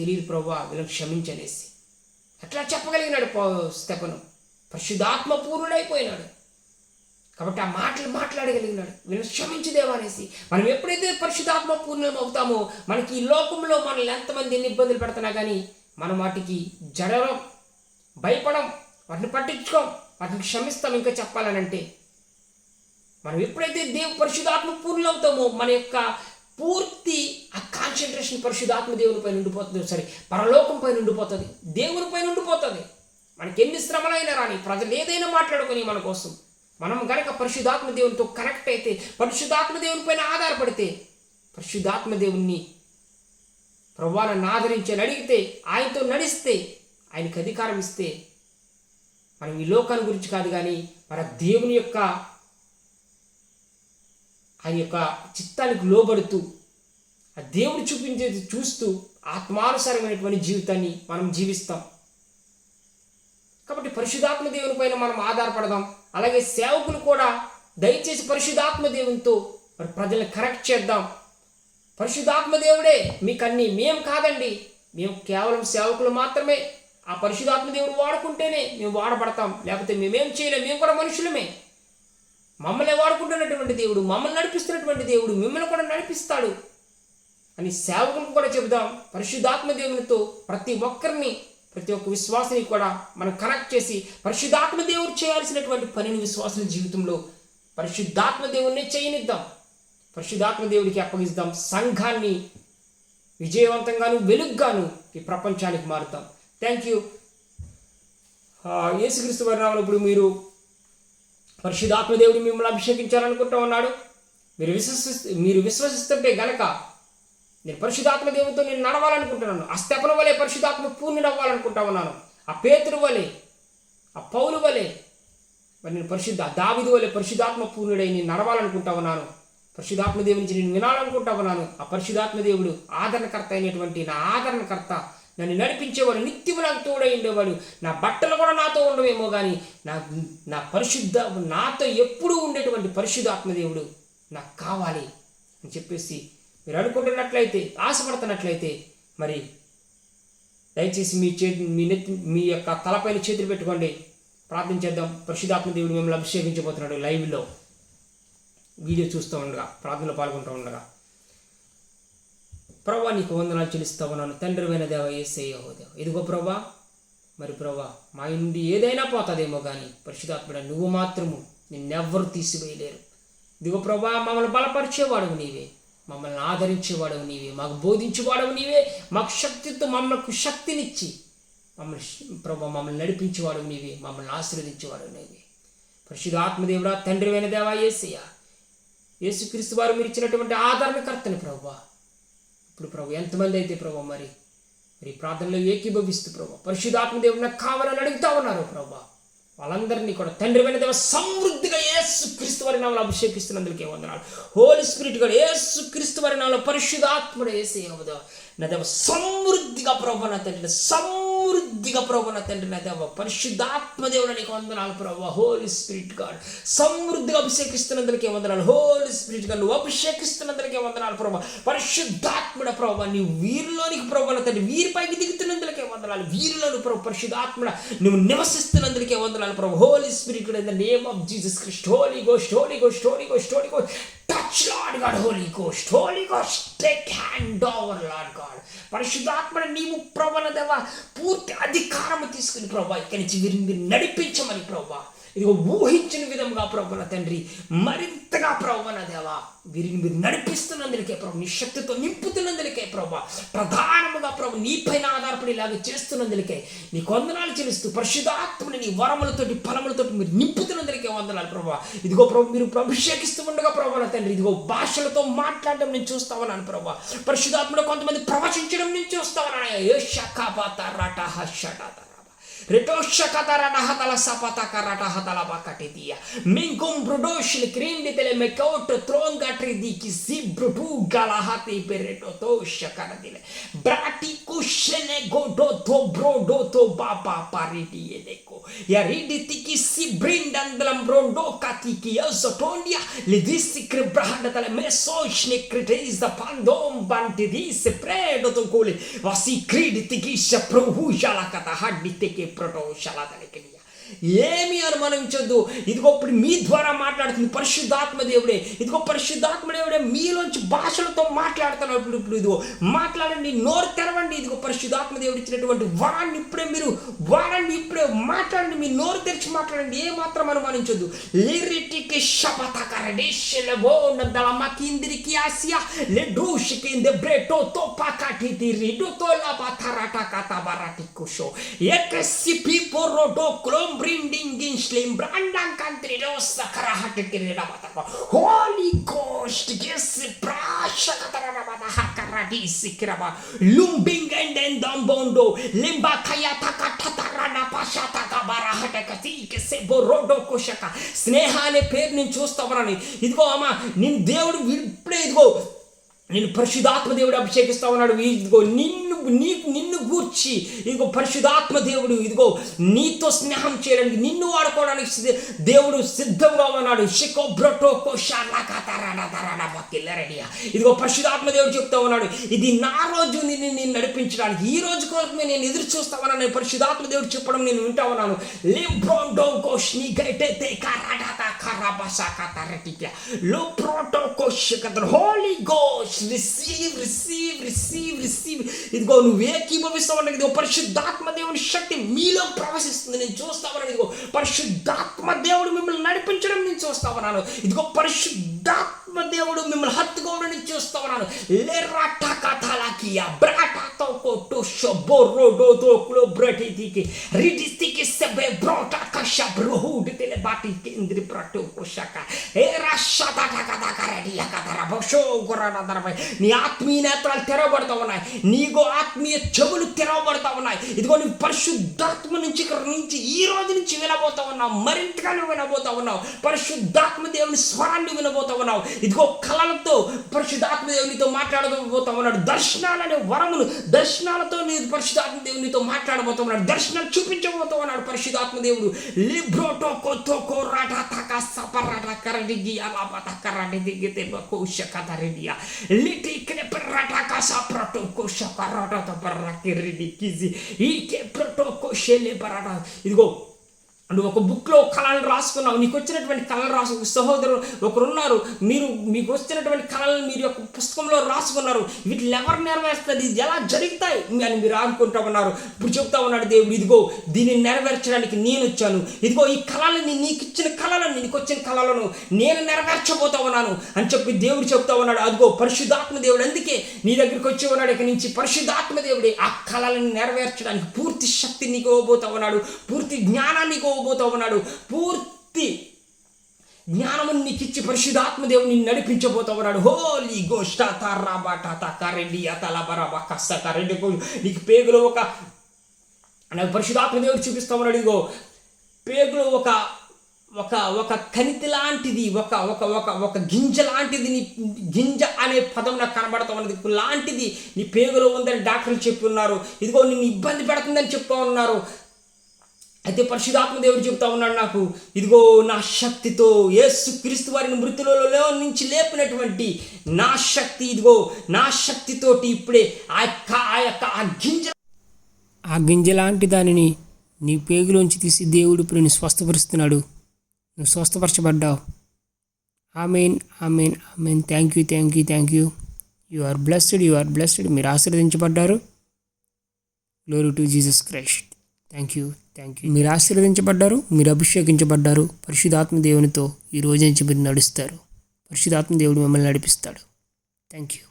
తెలియదు ప్రభా వీళ్ళని క్షమించనేసి. అట్లా చెప్పగలిగినాడు పౌ- స్తెఫను పరిశుద్ధాత్మ పూర్ణుడైపోయినాడు. కాబట్టి ఆ మాటలు మాట్లాడగలిగినాడు. వీళ్ళని క్షమించదేమనేసి అనేసి. మనం ఎప్పుడైతే పరిశుధాత్మ పూర్ణం అవుతామో మనకి ఈ లోకంలో మనల్ని ఎంతమంది ఎన్ని ఇబ్బందులు పెడుతున్నా కానీ మనం వాటికి జడరం భయపడం వాటిని పట్టించుకోం వాటిని క్షమిస్తాం ఇంకా చెప్పాలనంటే మనం ఎప్పుడైతే దేవు పరిశుధాత్మ పూర్ణులు అవుతామో మన యొక్క పూర్తి ఆ కాన్సన్ట్రేషన్ పరిశుధాత్మ దేవుని పైన ఉండిపోతుంది. సరే పరలోకం పైన ఉండిపోతుంది. దేవుని పైన ఉండిపోతుంది. మనకి ఎన్ని శ్రమలైనా రాని ప్రజలు ఏదైనా మాట్లాడుకొని మన కోసం మనం కనుక పరిశుధాత్మ దేవునితో కనెక్ట్ అయితే పరిశుధాత్మ దేవుని పైన ఆధారపడితే పరిశుధాత్మ దేవుణ్ణి ప్రభా నన్ను అడిగితే ఆయనతో నడిస్తే ఆయనకి అధికారం ఇస్తే మనం ఈ లోకాన్ని గురించి కాదు కానీ మన దేవుని యొక్క ఆయన యొక్క చిత్తానికి లోబడుతూ ఆ దేవుడు చూపించేది చూస్తూ ఆత్మానుసారమైనటువంటి జీవితాన్ని మనం జీవిస్తాం. కాబట్టి పరిశుధాత్మ దేవుని పైన మనం ఆధారపడదాం. అలాగే సేవకులు కూడా దయచేసి పరిశుధాత్మ దేవునితో మరి ప్రజల్ని కరెక్ట్ చేద్దాం. పరిశుధాత్మ దేవుడే మీకు అన్ని మేము కాదండి. మేము కేవలం సేవకులు మాత్రమే. ఆ పరిశుధాత్మ దేవుడు వాడుకుంటేనే మేము వాడబడతాం. లేకపోతే మేమేం చేయలేం. మేము కూడా మనుషులమే. మమ్మల్ని వాడుకుంటున్నటువంటి దేవుడు మమ్మల్ని నడిపిస్తున్నటువంటి దేవుడు మిమ్మల్ని కూడా నడిపిస్తాడు. అని సేవకులకు కూడా చెబుదాం. పరిశుద్ధాత్మ దేవునితో ప్రతి ఒక్కరిని ప్రతి ఒక్క విశ్వాసని కూడా మనం కనెక్ట్ చేసి పరిశుద్ధాత్మ దేవుడు చేయాల్సినటువంటి పనిని విశ్వాసుల జీవితంలో పరిశుద్ధాత్మ దేవుణ్ణి చేయనిద్దాం. పరిశుద్ధాత్మ దేవుడికి అప్పగిస్తాం. సంఘాన్ని విజయవంతంగాను వెలుగ్గాను ఈ ప్రపంచానికి మారుతాం. థ్యాంక్ యూ యేసుక్రీస్తు వర్ణాలు ఇప్పుడు మీరు పరిశుద్ధాత్మ దేవుడు మిమ్మల్ని అభిషేకించాలనుకుంటా ఉన్నాడు. మీరు విశ్వసి మీరు విశ్వసిస్తుంటే గనక నేను పరిశుధాత్మ దేవునితో నేను నడవాలనుకుంటున్నాను. ఆ స్తెపన వలె పరిశుధాత్మ పూర్ణి అవ్వాలనుకుంటా ఉన్నాను. ఆ పేతురు వలె ఆ పౌలు వలె మరి నేను పరిశుద్ధ దావిదు వలె పరిశుధాత్మ పూర్ణుడై నేను నడవాలనుకుంటా ఉన్నాను. పరిశుధాత్మ దేవుని నుంచి నేను వినాలనుకుంటా ఉన్నాను. ఆ పరిశుధాత్మ దేవుడు ఆదరణకర్త అయినటువంటి నా ఆదరణకర్త నన్ను నడిపించేవాడు నిత్యము నాకు తోడై ఉండేవాడు. నా బట్టలు కూడా నాతో ఉండవేమో కానీ నా నా పరిశుద్ధ నాతో ఎప్పుడూ ఉండేటువంటి పరిశుద్ధాత్మ దేవుడు నాకు కావాలి అని చెప్పేసి మీరు అనుకుంటున్నట్లయితే ఆశపడుతున్నట్లయితే మరి దయచేసి మీ చేతి మీ నెత్తి మీ యొక్క తలపైన చేతులు పెట్టుకోండి. ప్రార్థన చేద్దాం. పరిశుధాత్మ దేవుడు మిమ్మల్ని అభిషేకించబోతున్నాడు లైవ్లో. వీడియో చూస్తూ ఉండగా ప్రార్థనలో పాల్గొంటూ ఉండగా. ప్రభా నీకు వందనాలు చెల్లిస్తూ ఉన్నాను. తండ్రివైన దేవ ఏసేయో దేవ. ఇదిగో ప్రభా మరి ప్రభా మా ఇంటి ఏదైనా పోతుందేమో కానీ పరిశుధాత్మడ నువ్వు మాత్రము నిన్నెవ్వరు తీసివేయలేరు. ఇదిగో ప్రభా మమ్మల్ని బలపరిచేవాడు నీవే. మమ్మల్ని ఆదరించేవాడవు నీవే మాకు బోధించేవాడవు నీవే మాకు శక్తితో మమ్మల్ని శక్తినిచ్చి మమ్మల్ని ప్రభు మమ్మల్ని నడిపించేవాడు నీవే మమ్మల్ని ఆశీర్వదించేవాడు నీవే. పరిశుద్ధ ఆత్మదేవుడా అయిన దేవా ఏసయ్య యేసుక్రీస్తు వారు మీరు ఇచ్చినటువంటి ఆదరణకర్తని ప్రభు. ఇప్పుడు ప్రభు ఎంతమంది అయితే ప్రభు మరి మరి ప్రార్థనలో ఏకీభవిస్తూ ప్రభు పరిశుధాత్మదేవుడు నాకు కావాలని అడుగుతా ఉన్నారు ప్రభా. వాళ్ళందరినీ కూడా తండ్రివైన దేవ సమృద్ధిగా ఏసు క్రీస్తు వారి నామలు అభిషేకిస్తున్నందుకే వందనాలు. హోలీ స్పిరిట్ కూడా ఏసు క్రీస్తు వారి నామలో పరిశుధాత్ముడు వేసే నా దేవ సమృద్ధిగా ప్రభు నా తండ్రి సమృద్ధిగా ప్రభు నా తండ్రి నా దేవ. పరిశుద్ధాత్మ దేవుడు నీకు వందనాలు ప్రభు. హోలీ స్పిరిట్ గాడ్ సమృద్ధిగా అభిషేకిస్తున్నందుకే వందనాలు. హోలీ స్పిరిట్ గాడ్ నువ్వు అభిషేకిస్తున్నందుకే వందనాలు ప్రభు. పరిశుద్ధాత్ముడ ప్రభు నీ వీరిలోనికి ప్రభు నా తండ్రి వీరిపైకి దిగుతున్నందుకే వందనాలు వీరులను ప్రభు పరిశుద్ధాత్ముడ నువ్వు నివసిస్తున్నందుకే వందనాలు ప్రభు. Holy spirit in the name of Jesus Christ holy ghost holy ghost holy ghost holy ghost touch lord god holy ghost holy ghost take hand over lord god పరిశుద్ధాత్మని నీవు ప్రవణ దేవ పూర్తి అధికారము తీసుకుని ప్రభా ఇక్కడి నుంచి వీరిని మీరు నడిపించమని ప్రభా. ఇదిగో ఊహించిన విధంగా ప్రభున తండ్రి మరింతగా ప్రభున దేవా వీరిని మీరు నడిపిస్తున్నందుకే ప్రభు నీ శక్తితో నింపుతున్నందుకే ప్రభా ప్రధానముగా ప్రభు నీపైన ఆధారపడేలాగా చేస్తున్నందుకే నీ వందనాలు చెల్లిస్తూ పరిశుధాత్మని నీ వరములతోటి ఫలములతోటి మీరు నింపుతున్నందుకే వందనాలు ప్రభు. ఇదిగో ప్రభు మీరు అభిషేకిస్తూ ఉండగా ప్రభు తండ్రి తండ్రి ఇదిగో భాషలతో మాట్లాడడం నేను చూస్తా ఉన్నాను ప్రభా పరిశుధాత్మలో కొంతమంది ప్రవచించడం నేను చూస్తా ఉన్నాను ఏ షకాపాత రటహ షటాత Retoshakataranahatala sapatakaratahatala bakatetia. Minkum brudoshil krindi tele mekauto tronga tridiki zibrutu galahati peretotosha karadile. Brati kushene godoto brodoto baba pariti edeko. yaridtikisibrindan dalam rondo katikia zotondia lidisikribahanda tala mesoshnikriteiza pandombantirise predotokule vasikridtikisha prohushalakatahaditeke protoshalatalekinia to ఏమి అనుమానించొద్దు. ఇదిగో ఇప్పుడు మీ ద్వారా మాట్లాడుతుంది పరిశుద్ధాత్మ దేవుడే. ఇదిగో పరిశుద్ధాత్మ దేవుడే మీలోంచి భాషలతో మాట్లాడుతున్నాడు ఇప్పుడు ఇప్పుడు ఇదిగో. మాట్లాడండి నోరు తెరవండి. ఇదిగో పరిశుద్ధాత్మ దేవుడు ఇచ్చినటువంటి వరాన్ని ఇప్పుడే మీరు వాడండి ఇప్పుడే మాట్లాడండి. మీ నోరు తెరిచి మాట్లాడండి. ఏ మాత్రం అనుమానించొద్దు. లిరిటికి శపథకరడేషలవో నద్దలమకిందిరికి ఆసియా. లెడ్రూషికింది బ్రేటో తో పాకాటి రిడు తో లబతరట కతబరటి కుషో ఎకసి పిపో రోడో క్లోమ్ బ్రిండింగ్ ఇన్ స్లిమ్ బ్రాండం కంట్రీ లో సకరహటి కిరీడమతక హోలీ గోస్ట్ గిస్ ప్రాశకతరమత హకరడి సిక్రమ లుంబింగ్ అండ్ ఎన్ దంబోండో లింబా కయత కట్టతరన పశతక బరహట కసీకి సెబో రోడో కుషక స్నేహ అనే పేరు నేను చూస్తామని ఇదిగో అమ్మ నేను దేవుడు ఇప్పుడే ఇదిగో నేను పరిశుధాత్మ దేవుడు అభిషేకిస్తా ఉన్నాడు ఇదిగో నిన్ను నీకు నిన్ను గూర్చి ఇదిగో పరిశుధాత్మ దేవుడు ఇదిగో నీతో స్నేహం చేయడానికి నిన్ను వాడుకోవడానికి దేవుడు సిద్ధంగా ఉన్నాడు. షికో బ్రొటో రెడీయా. ఇదిగో పరిశుధాత్మ దేవుడు చెప్తా ఉన్నాడు. ఇది నా రోజు నిన్ను నేను నడిపించడానికి ఈ రోజు కొరకు నేను ఎదురు చూస్తా ఉన్నాను నేను పరిశుధాత్మ దేవుడు చెప్పడం నేను వింటా ఉన్నాను. లిబ్రోడో కోష్ నీ గైటే తే కరాడతా కరాబసా లో ప్రోటో కోష్ హోలీ గోష్ రిసీవ్ రిసీవ్ రిసీవ్ రిసీవ్. ఇదిగో నువ్వు ఏకీభవిస్తావు ఇదిగో పరిశుద్ధాత్మ దేవుని శక్తి మీలో ప్రవశిస్తుంది. నేను చూస్తామని ఇదిగో పరిశుద్ధాత్మ దేవుడు మిమ్మల్ని నడిపించడం నేను చూస్తామన్నాను ఇదిగో పరిశుద్ధాత్మ దేవుడు మిమ్మల్ని హత్తుకోవడం నేను చూస్తా ఉన్నాను. లెరాటా కథలకియా బ్రాటాతో కొట్టు షబోరో డోదో క్లో బ్రటితికి రిడిస్తికి సెబే బ్రోటా కష బ్రోహుడ్ తెలే బాటి కేంద్రి ప్రటు కుషక. ఏ రాషాతా కథ కరడియా కథర బషో గురడదరపై నీ ఆత్మీయ నేత్రాలు తెరవబడతా ఉన్నాయి. నీకు ఆత్మీయ చెవులు తెరవబడతా ఉన్నాయి. ఇదిగో నీ పరిశుద్ధాత్మ నుంచి ఇక్కడ నుంచి ఈ రోజు నుంచి వినబోతా ఉన్నావు. మరింతగా నువ్వు వినబోతా ఉన్నావు. పరిశుద్ధాత్మ దేవుని స్వరాన్ని వినబోతా ఉన్నావు. ఇదిగో కళలతో పరిశుద్ధాత్మ దేవునితో మాట్లాడబోతా ఉన్నాడు దర్శనాలనే వరమును దర్శనాలతో నీ పరిశుద్ధాత్మ దేవునితో మాట్లాడబోతా ఉన్నాడు దర్శనాలు చూపించబోతా ఉన్నాడు పరిశుద్ధాత్మ దేవుడు. లిబ్రోటో కొత్తో కోరాట తక సపరాట కరడిగి అలాపత కరడి దిగితే కోశ కదరిడియా లిటి క్రెపరాట కస ప్రొటో కోశ కరాట పర్ర కిరిడి కిజి ఈ కే ప్రొటో కోశలే పరాట ఇదిగో నువ్వు ఒక బుక్లో కళలను రాసుకున్నావు నీకు వచ్చినటువంటి కళలు రాసు సహోదరులు ఒకరున్నారు మీరు మీకు వచ్చినటువంటి కళలను మీరు యొక్క పుస్తకంలో రాసుకున్నారు వీటిని ఎవరు నెరవేరుస్తుంది ఇది ఎలా జరుగుతాయి అని మీరు అనుకుంటా ఉన్నారు. ఇప్పుడు చెప్తా ఉన్నాడు దేవుడు ఇదిగో దీన్ని నెరవేర్చడానికి నేను వచ్చాను. ఇదిగో ఈ కళలని నీకు ఇచ్చిన కళలను నీకు వచ్చిన కళలను నేను నెరవేర్చబోతా ఉన్నాను అని చెప్పి దేవుడు చెప్తా ఉన్నాడు. అదిగో పరిశుద్ధాత్మ దేవుడు అందుకే నీ దగ్గరికి వచ్చి ఉన్నాడు. ఇక నుంచి పరిశుద్ధాత్మ దేవుడే ఆ కళలను నెరవేర్చడానికి పూర్తి శక్తి నీకు ఇవ్వబోతా ఉన్నాడు. పూర్తి జ్ఞానాన్ని నీకు ఉన్నాడు. పూర్తి జ్ఞానము నీకు ఇచ్చి పరిశుధాత్మ దేవుని నడిపించబోతా ఉన్నాడు. హోలీ గోష్ట తారాబాట తకారెడ్డి అతలబరబా కస్స కరెడ్డి నీకు పేగులో ఒక నాకు పరిశుధాత్మ దేవుడు చూపిస్తా ఉన్నాడు. ఇదిగో పేగులో ఒక ఒక ఒక కణితి లాంటిది ఒక ఒక ఒక ఒక గింజ లాంటిది నీ గింజ అనే పదం నాకు కనబడతా ఉన్నది. లాంటిది నీ పేగులో ఉందని డాక్టర్లు చెప్పి ఉన్నారు. ఇదిగో నిన్ను ఇబ్బంది పెడుతుందని చెప్తా ఉన్నారు. అయితే పరిశుధాత్మ దేవుడు చెప్తా ఉన్నాడు నాకు ఇదిగో నా శక్తితో యేసు క్రీస్తు వారిని మృతులలో నుంచి లేపినటువంటి నా శక్తి ఇదిగో నా శక్తితోటి ఇప్పుడే ఆ యొక్క ఆ యొక్క ఆ గింజ ఆ గింజ లాంటి దానిని నీ పేగులోంచి తీసి దేవుడు ఇప్పుడు నేను స్వస్థపరుస్తున్నాడు. నువ్వు స్వస్థపరచబడ్డావు. Amen amen amen. Thank you thank you thank you you are blessed you are blessed మీరు ఆశీర్వదించబడ్డారు. Glory to Jesus Christ thank you thank you మీరు ఆశీర్వదించబడ్డారు మీరు అభిషేకించబడ్డారు పరిశుధాత్మ దేవునితో ఈ రోజు నుంచి మీరు నడుస్తారు. పరిశుధాత్మ దేవుడు మిమ్మల్ని నడిపిస్తాడు. Thank you